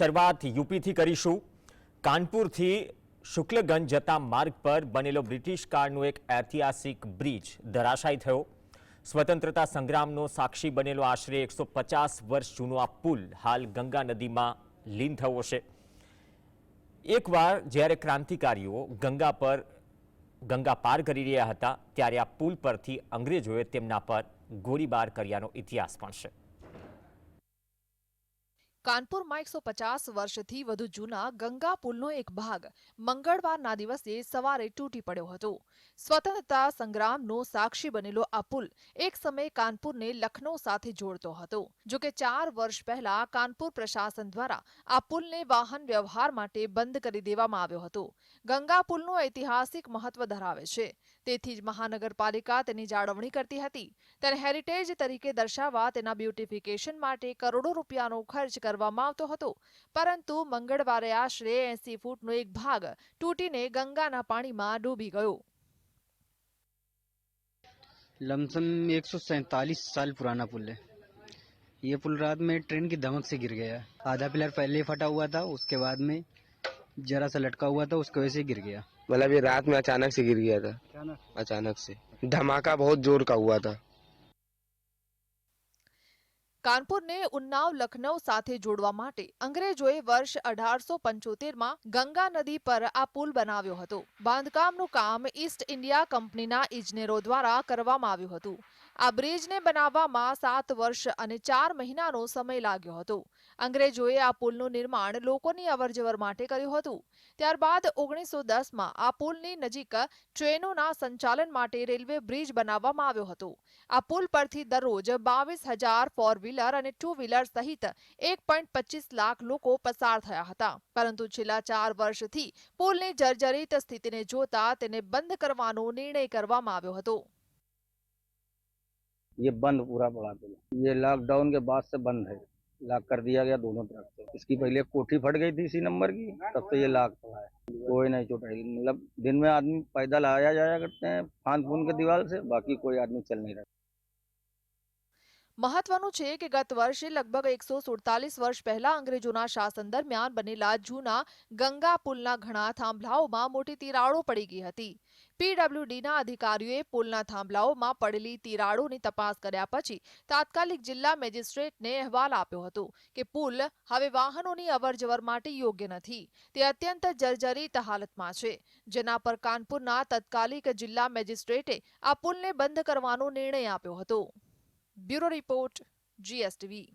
શરૂઆત યુપીથી કરીશું. કાનપુરથી શુક્લગંજ જતા માર્ગ પર બનેલો બ્રિટિશ કાળનો એક ઐતિહાસિક બ્રિજ ધરાશાયી થયો. સ્વતંત્રતા સંગ્રામનો સાક્ષી બનેલો આશરે એકસો પચાસ વર્ષ જૂનો આ પુલ હાલ ગંગા નદીમાં લીન થયો છે. એકવાર જ્યારે ક્રાંતિકારીઓ ગંગા પર ગંગા પાર કરી રહ્યા હતા, ત્યારે આ પુલ પરથી અંગ્રેજોએ તેમના પર ગોળીબાર કર્યાનો ઇતિહાસ પણ છે. કાનપુરમાં એકસો પચાસ વર્ષથી વધુ જૂના ગંગા પુલનો એક ભાગ મંગળવારના દિવસે સવારે તૂટી પડ્યો હતો. સ્વતંત્રતા સંગ્રામનો સાક્ષી બનેલો આ પુલ એક સમયે કાનપુરને લખનૌ સાથે જોડતો હતો. જો ચાર વર્ષ પહેલા કાનપુર પ્રશાસન દ્વારા આ પુલને વાહન વ્યવહાર માટે બંધ કરી દેવામાં આવ્યો હતો. ગંગા પુલનું ઐતિહાસિક મહત્વ ધરાવે છે. તેથી જ મહાનગરપાલિકા તેની જાળવણી કરતી હતી. તેને હેરિટેજ તરીકે દર્શાવવા તેના બ્યુટિફિકેશન માટે કરોડો રૂપિયાનો ખર્ચ કરવામાં આવતો હતો પરંતુ મંગળવારે આશરે એસી ફૂટનો એક ભાગ તૂટીને ગંગાના પાણીમાં ડૂબી ગયો लमसम एक साल पुराना पुल है ये पुल रात में ट्रेन की धमक से गिर गया आधा पिलर पहले ही फटा हुआ था उसके बाद में जरा सा लटका हुआ था उसकी वजह से गिर गया मतलब ये रात में अचानक से गिर गया था अचानक से धमाका बहुत जोर का हुआ था કાનપુરને ઉન્નાવ લખનૌ સાથે જોડવા માટે અંગ્રેજોએ વર્ષ અઢારસો પંચોતેરમાં ગંગા નદી પર આ પુલ બનાવ્યો હતો. બાંધકામનું કામ ઈસ્ટ ઇન્ડિયા કંપનીના ઇજનેરો દ્વારા કરવામાં આવ્યું હતું. આ બ્રિજને બનાવવામાં સાત વર્ષ અને ચાર મહિનાનો સમય લાગ્યો હતો. અંગ્રેજોએ આ પુલનું નિર્માણ લોકોની અવરજવર માટે કર્યું હતું. ત્યારબાદ ઓગણીસો દસમાં આ પુલની નજીક ટ્રેનોના સંચાલન માટે રેલવે બ્રિજ બનાવવામાં આવ્યો હતો. આ પુલ પરથી દરરોજ બાવીસ હજાર ફોર વ્હીલર અને ટુ વ્હીલર સહિત એક પોઈન્ટ પચીસ લાખ લોકો પસાર થયા હતા પરંતુ છેલ્લા ચાર વર્ષથી પુલની જર્જરિત સ્થિતિને જોતા તેને બંધ કરવાનો નિર્ણય કરવામાં આવ્યો હતો ये बंद पूरा पड़ा पुल ये लॉकडाउन के बाद से बंद है लॉक कर दिया गया दोनों तरफ से इसकी पहले कोठी फट गई थी इसी नंबर की तब से ये लॉक पड़ा है कोई नहीं चुटाई मतलब दिन में आदमी पैदल आया जाया करते हैं फान फून के दीवार से बाकी कोई आदमी चल नहीं रहा મહત્વનું છે કે ગત વર્ષે લગભગ એકસો સુડતાલીસ વર્ષ પહેલા અંગ્રેજોના શાસન દરમિયાન બનેલા જૂના ગંગા પુલના ઘણા થાંભલાઓમાં મોટી તિરાડો પડી ગઈ હતી. પીડબ્લ્યુડીના અધિકારીઓએ પુલના થાંભલાઓમાં પડેલી તિરાડોની તપાસ કર્યા પછી તાત્કાલિક જિલ્લા મેજિસ્ટ્રેટને અહેવાલ આપ્યો હતો કે પુલ હવે વાહનોની અવરજવર માટે યોગ્ય નથી. તે અત્યંત જર્જરિત હાલતમાં છે. જેના પર કાનપુરના તત્કાલિક જિલ્લા મેજિસ્ટ્રેટે આ પુલને બંધ કરવાનો નિર્ણય આપ્યો હતો. Bureau Report GSTV.